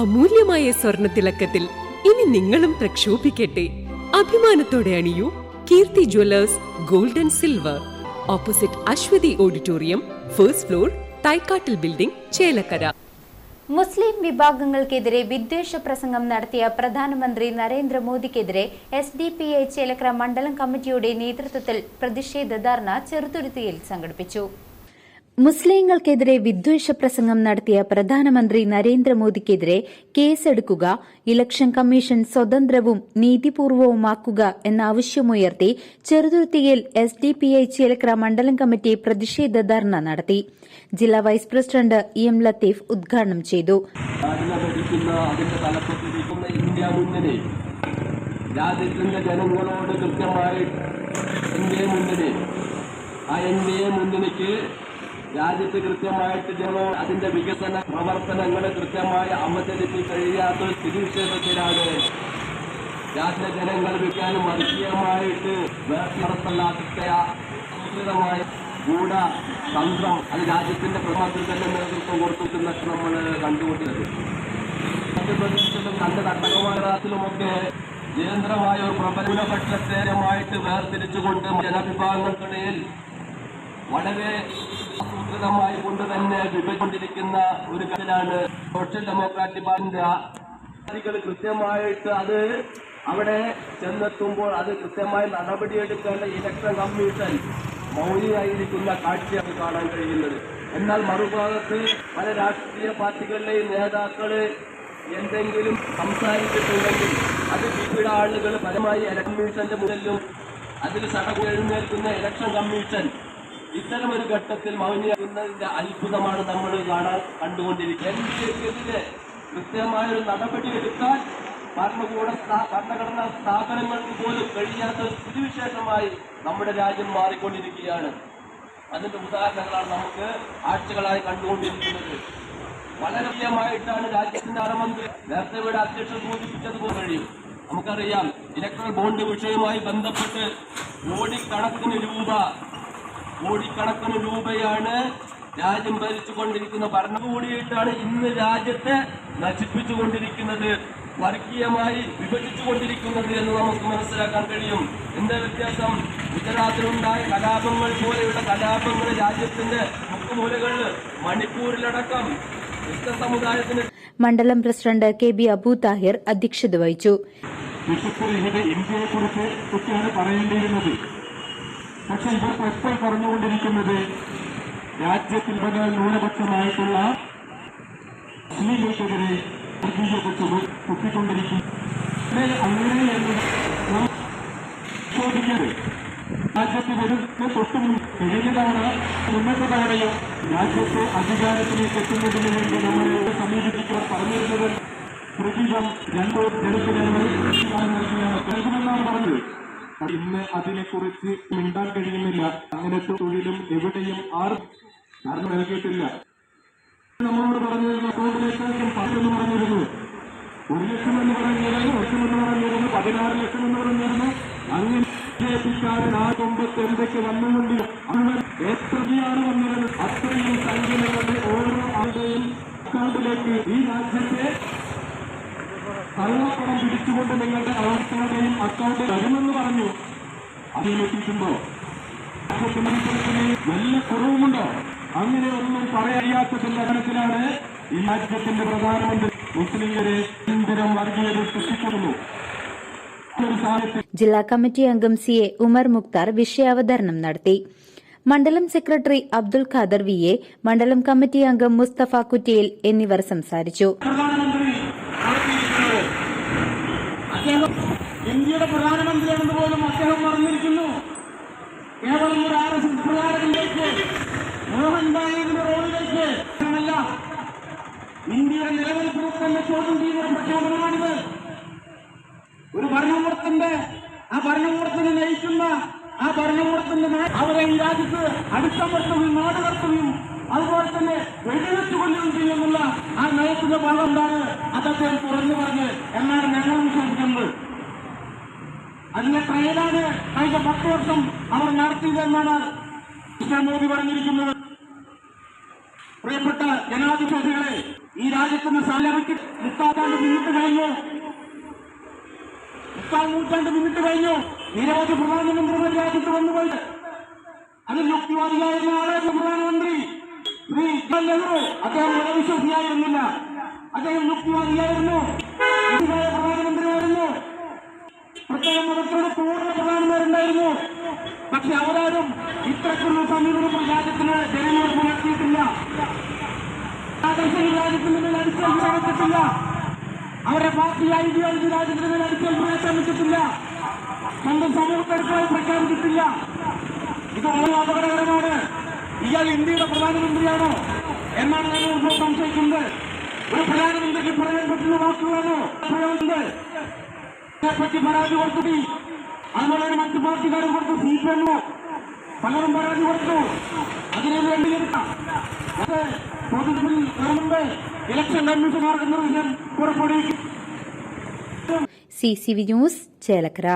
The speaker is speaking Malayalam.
അമൂല്യമായ സ്വർണത്തിളക്കത്തിൽ ഇനി നിങ്ങളും പ്രക്ഷോഭിക്കട്ടെ. അഭിമാനത്തോടെ അണിയൂ Keerthi jewellers gold and silver. Opposite Aswathi auditorium first floor തൈക്കാട്ടിൽ building Chelakkara. മുസ്ലിം വിഭാഗങ്ങൾക്കെതിരെ വിദ്വേഷ പ്രസംഗം നടത്തിയ പ്രധാനമന്ത്രി നരേന്ദ്രമോദിക്കെതിരെ S D P I Chelakkara മണ്ഡലം കമ്മിറ്റിയുടെ നേതൃത്വത്തിൽ പ്രതിഷേധ ധർണ ചെറുതുരുത്തിയിൽ സംഘടിപ്പിച്ചു. മുസ്ലിങ്ങൾക്കെതിരെ വിദ്വേഷ പ്രസംഗം നടത്തിയ പ്രധാനമന്ത്രി നരേന്ദ്രമോദിക്കെതിരെ കേസെടുക്കുക ഇലക്ഷൻ കമ്മീഷൻ സ്വതന്ത്രവും നീതിപൂർവവുമാക്കുക എന്ന ആവശ്യമുയർത്തി ചെറുതുരുത്തിയിൽ S D P I Chelakkara മണ്ഡലം കമ്മിറ്റി പ്രതിഷേധ ധർണ നടത്തി. ജില്ലാ vice president E M Latheef ഉദ്ഘാടനം ചെയ്തു. ജനങ്ങളോട് ആ എൻ ഡി എ മുന്നണിക്ക് രാജ്യത്ത് കൃത്യമായിട്ട് ജനങ്ങൾ അതിന്റെ വികസന പ്രവർത്തനങ്ങളെ കൃത്യമായി അവതരിപ്പിക്കാൻ കഴിയാത്ത സ്ഥിതിവിശേഷത്തിലാണ് രാജ്യ ജനങ്ങൾ വിൽക്കാനും വർഗീയമായിട്ട് വേർതിറത്തല്ലാത്ത ആസൂത്രിതമായ ഗൂഢ തന്ത്രം അത് രാജ്യത്തിന്റെ പ്രധാനത്തിൽ തന്നെ നേതൃത്വം കൊടുത്തിട്ടുള്ള നമ്മൾ കണ്ടുകൊണ്ടിരുന്നത് മധ്യപ്രദേശിലും രണ്ട് തട്ടകമാനത്തിലുമൊക്കെ നിരന്തരമായ ഒരു പ്രബലപക്ഷത്തേരമായിട്ട് വേർതിരിച്ചുകൊണ്ട് ജനവിഭാഗങ്ങൾക്കിടയിൽ വളരെ ആസൂത്രിതമായി കൊണ്ട് തന്നെ വിഭജിച്ചിരിക്കുന്ന ഒരു കാര്യമാണ് സോഷ്യൽ ഡെമോക്രാറ്റിക് പാർട്ടിന്റെ കൃത്യമായിട്ട് അത് അവിടെ ചെന്നെത്തുമ്പോൾ അത് കൃത്യമായി നടപടിയെടുക്കേണ്ട ഇലക്ഷൻ കമ്മീഷൻ മൗലികമായിരിക്കുന്ന കാഴ്ചയാണ് കാണാൻ കഴിയുന്നത്. എന്നാൽ മറുഭാഗത്ത് പല രാഷ്ട്രീയ പാർട്ടികളിലെയും നേതാക്കൾ എന്തെങ്കിലും സംസാരിച്ചിട്ടുണ്ടെങ്കിൽ അത് വിവിധ ആളുകൾ പരമായി ഇലക്ഷൻ കമ്മീഷന്റെ മുന്നിലും അതിൽ സടകു എഴുന്നേൽക്കുന്ന ഇലക്ഷൻ കമ്മീഷൻ ഇത്തരം ഒരു ഘട്ടത്തിൽ മൗനിയാകുന്നതിന്റെ അത്ഭുതമാണ് നമ്മൾ കാണാൻ കണ്ടുകൊണ്ടിരിക്കുന്നത്. കൃത്യമായ ഒരു നടപടി എടുക്കാൻ ഭരണകൂട ഭരണഘടനാ സ്ഥാപനങ്ങൾക്ക് പോലും കഴിയാത്ത ഒരു സ്ഥിതിവിശേഷമായി നമ്മുടെ രാജ്യം മാറിക്കൊണ്ടിരിക്കുകയാണ്. അതിന്റെ ഉദാഹരണങ്ങളാണ് നമുക്ക് ആഴ്ചകളായി കണ്ടുകൊണ്ടിരിക്കുന്നത്. വളരെ പ്രിയമായിട്ടാണ് രാജ്യത്തിന്റെ അറമന്ത്രി നേരത്തെ ഇവിടെ അധ്യക്ഷൻ സൂചിപ്പിച്ചതുപോലെ കഴിയും നമുക്കറിയാം ഇലക്ട്രൽ ബോണ്ട് വിഷയവുമായി ബന്ധപ്പെട്ട് കോടിക്കണക്കിന് രൂപ കോടിക്കണക്കിന് രൂപയാണ് രാജ്യം ഭരിച്ചുകൊണ്ടിരിക്കുന്ന ഭരണകൂടിയിട്ടാണ് ഇന്ന് രാജ്യത്തെ നശിപ്പിച്ചുകൊണ്ടിരിക്കുന്നത് വർഗീയമായി വിഭജിച്ചുകൊണ്ടിരിക്കുന്നത് എന്ന് നമുക്ക് മനസ്സിലാക്കാൻ കഴിയും. എന്താ വ്യത്യാസം? ഗുജറാത്തിലുണ്ടായ കലാപങ്ങൾ പോലെയുള്ള കലാപങ്ങൾ രാജ്യത്തിന്റെ മുക്കുമൂലകളിൽ മണിപ്പൂരിലടക്കം ക്രിസ്ത്യൻ സമുദായത്തിന് മണ്ഡലം president K B Abu Thahir അധ്യക്ഷത വഹിച്ചു. വിശുദ്ധ ഇന്ത്യയെക്കുറിച്ച് ഒക്കെയാണ് പറയേണ്ടിയിരുന്നത്. പക്ഷെ ഇവർക്ക് ഇപ്പോൾ കുറഞ്ഞുകൊണ്ടിരിക്കുന്നത് രാജ്യത്തിൽ വളരെ ന്യൂനപക്ഷമായിട്ടുള്ള സ്ത്രീകൾക്കെതിരെ വർഗീയതയ്ക്ക് കുത്തിക്കൊണ്ടിരിക്കും അങ്ങനെ ചോദിക്കരുത് രാജ്യത്ത് വരുന്ന തൊട്ട് കഴിഞ്ഞ തവണ മുന്നത്തെ തവണയും രാജ്യത്തെ അധികാരത്തിലേക്ക് എത്തുന്നതിന് വേണ്ടി നമ്മളെ സമീപിച്ചിട്ട് പറഞ്ഞിരുന്നത് പ്രതിജം രണ്ടോ ജനത്തിനാണ് നൽകുമെന്നാണ് പറഞ്ഞത്. ഇന്ന് അതിനെക്കുറിച്ച് മിണ്ടാൻ കഴിയുന്നില്ല. അങ്ങനത്തെ തൊഴിലും എവിടെയും ആരും ധാരണ നൽകിയിട്ടില്ല. നമ്മളോട് പറഞ്ഞിരുന്നു പത്തെന്ന് പറഞ്ഞിരുന്നു. ഒരു ലക്ഷം എന്ന് പറഞ്ഞിരുന്നു ലക്ഷം എന്ന് പറഞ്ഞിരുന്നു പതിനാറ് ലക്ഷം എന്ന് പറഞ്ഞിരുന്നു. അങ്ങനെ ബിജെപിക്കാരൻ ആ എന്തൊക്കെ വന്നുകൊണ്ടില്ല മുഴുവൻ എത്രയാണ് വന്നിരുന്നത്? അത്രയും സംഖ്യകളുടെ ഓരോ ആളുടെയും അക്കൗണ്ടിലേക്ക് ഈ രാജ്യത്തെ കള്ളപ്പണം പിടിച്ചുകൊണ്ട് നിങ്ങളുടെ ഓരോരുത്തരുടെയും അക്കൗണ്ട് വരുമെന്ന് പറഞ്ഞു. അതിലെത്തിയിട്ടുണ്ടോ നല്ല കുറവുമുണ്ടോ? അങ്ങനെ ഒന്നും പറയാത്തതിന്റെ അടിസ്ഥാനത്തിലാണ് ഈ രാജ്യത്തിന്റെ പ്രധാനമന്ത്രി മുസ്ലിംകരെ ഇന്ദിരം വർഗീയത സൃഷ്ടിക്കുന്നു ജില്ലാ കമ്മിറ്റി അംഗം സി എ ഉമർ മുക്താർ വിഷയാവതരണം നടത്തി. മണ്ഡലം secretary Abdul Khader V A മണ്ഡലം കമ്മിറ്റി അംഗം മുസ്തഫ കുറ്റിയിൽ എന്നിവർ സംസാരിച്ചു പ്രധാനമന്ത്രി നടത്തിയിരിക്കുന്നത് അദ്ദേഹം ഇന്ത്യയുടെ പ്രധാനമന്ത്രിയാണെന്ന് പോലും അദ്ദേഹം പറഞ്ഞിരിക്കുന്നു. കേവലം ഒരു ആർ എസ് എസ് പ്രചാരകനിലേക്ക് മോഹൻദാസിന്റെ റോളിലേക്ക് ഇന്ത്യയുടെ നിലനിൽപ്പിനെ തന്നെ ചോദ്യം ചെയ്യുന്ന പ്രഖ്യാപനമാണിത്. ഒരു ഭരണകൂടത്തിന്റെ ആ ഭരണകൂടത്തിനെ നയിക്കുന്ന ആ ഭരണകൂടത്തിന്റെ അവരെ ഈ രാജ്യത്ത് അടിച്ചമർത്തുകയും നാടുകടത്തുകയും അതുപോലെ തന്നെ വെടിവെച്ചു ചെയ്യുന്നുള്ള ആ നയത്തിന്റെ ഭാഗം എന്താണ്? അത് അദ്ദേഹം തുറന്നു പറഞ്ഞ് എന്നാണ് ഞങ്ങൾ വിശ്വസിക്കുന്നത്. അതിന്റെ ട്രയലാണ് കഴിഞ്ഞ പത്ത് വർഷം അവർ നടത്തിയതെന്നാണ് മോദി പറഞ്ഞിരിക്കുന്നത്. പ്രിയപ്പെട്ട ജനാധിപതികളെ ഈ രാജ്യത്തിന് സലഭയ്ക്ക് മുക്കാത്താണ്ട് പിന്നിട്ട് കഴിഞ്ഞു. മുക്കാൽ നൂറ്റാണ്ട് പിന്നിട്ട് കഴിഞ്ഞു. നിരവധി പ്രധാനമന്ത്രിമാർ രാജ്യത്ത് വന്നുപോയി. അതിൽ യുക്തിവാദിയായിരുന്ന ആളായിരുന്നു പ്രധാനമന്ത്രി. ശ്രീ നെഹ്റു. അദ്ദേഹം മതവിശ്വാസിയായിരുന്നില്ല. അദ്ദേഹം യുക്തിവാദിയായിരുന്നു. പ്രധാനമന്ത്രിയായിരുന്നു. പ്രത്യേക മതത്തോട് പൂർണ പ്രധാനമാരുണ്ടായിരുന്നു പക്ഷെ അവരാരും ഇത്തരത്തിലുള്ള സമീപനം രാജ്യത്തിന് ജനങ്ങളോട് പുലർത്തിയിട്ടില്ല. രാജ്യത്തിന് മേൽ അവരുടെ പാർട്ടി ഐഡിയോളജി രാജ്യത്തിന് മേൽ പറ്റത്തില്ല സ്വന്തം സമൂഹത്തെ പ്രഖ്യാപിച്ചിട്ടില്ല. ഇത് വളരെ അപകടകരമാണ്. ഇയാൾ ഇന്ത്യയുടെ പ്രധാനമന്ത്രിയാണോ എന്നാണ് ഞങ്ങൾ സംശയിക്കുന്നത്. ഒരു പ്രധാനമന്ത്രിക്ക് പറയാൻ പറ്റുന്ന വാക്കുകളാണോ? പ്രയോഗിക്കുന്നത് പറ്റി പരാതി കൊടുത്തു അതുപോലെ തന്നെ മറ്റു പാർട്ടിക്കാരും കൊടുത്തു. പലരും പരാതി കൊടുത്തു. അതിനു വേണ്ടി ഇലക്ഷൻ കമ്മീഷൻ മാർഗനിർദ്ദേശം പുറപ്പെടുവിക്കും. C C V news Chelakkara.